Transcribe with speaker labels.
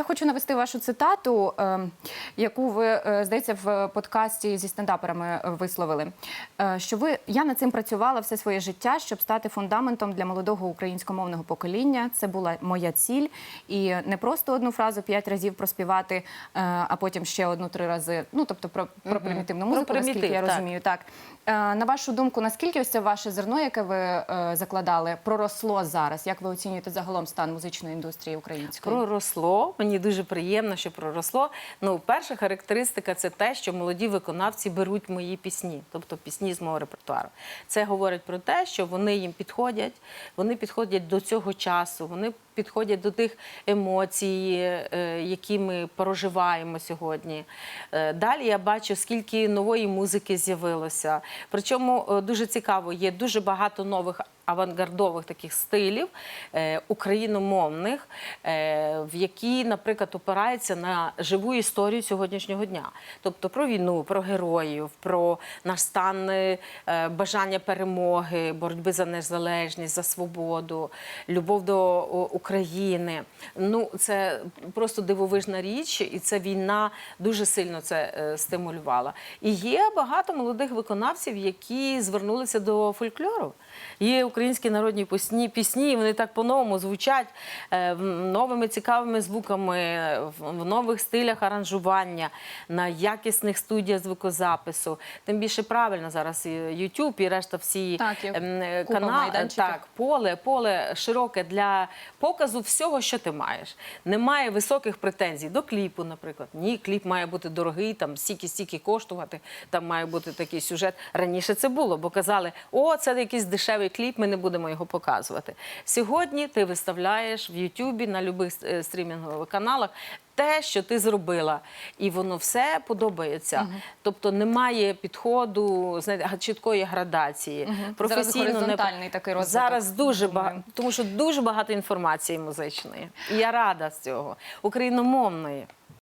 Speaker 1: я хочу навести вашу цитату, е, яку ви, е, здається, в подкасті зі стендаперами е, висловили. Е, що ви я над цим працювала все своє життя, щоб стати фундаментом для молодого українськомовного покоління. Це була моя ціль. І не просто одну фразу п'ять разів проспівати, а потім ще одну три рази. Ну тобто про, про примітивну музику, наскільки
Speaker 2: примітив,
Speaker 1: я
Speaker 2: так.
Speaker 1: розумію. Так на вашу думку, наскільки ось це ваше зерно, яке ви закладали, проросло зараз? Як ви оцінюєте загалом стан музичної індустрії української?
Speaker 2: Проросло. Мені дуже приємно, що проросло. Ну, перша характеристика це те, що молоді виконавці беруть мої пісні, тобто пісні з мого репертуару. Це говорить про те, що вони їм підходять, вони підходять до цього часу, вони підходять до тих емоцій, е, які ми проживаємо сьогодні. Е, Далі я бачу, скільки нової музики з'явилося. Причому е, дуже цікаво, є дуже багато нових авангардових таких стилів україномовних, в які, наприклад, опираються на живу історію сьогоднішнього дня. Тобто про війну, про героїв, про наш стан бажання перемоги, боротьби за незалежність, за свободу, любов до о, України. Ну, це просто дивовижна річ, і ця війна дуже сильно це е, стимулювала. І є багато молодих виконавців, які звернулися до фольклору. Є українські народні пісні, пісні, і вони так по-новому звучать е, новими цікавими звуками, в нових стилях аранжування, на якісних студіях звукозапису. Тим більше правильно зараз і YouTube і решта всі
Speaker 1: Так,
Speaker 2: ем, канали. Так, поле, поле широке для показу всього, що ти маєш. Немає високих претензій до кліпу, наприклад. Ні, кліп має бути дорогий, там стільки-стільки коштувати, там має бути такий сюжет. Раніше це було, бо казали, о, це якийсь дешевий кліп, ми не будемо його показувати. Сьогодні ти виставляєш в Ютубі на будь-яких стрімінгових каналах. Те, що ти зробила, і воно все подобається. Тобто немає підходу знаєте, чіткої градації. Професійно Зараз
Speaker 1: горизонтальний такий розвиток,
Speaker 2: зараз дуже багато, тому що дуже багато інформації музичної. І я рада з цього україномовної.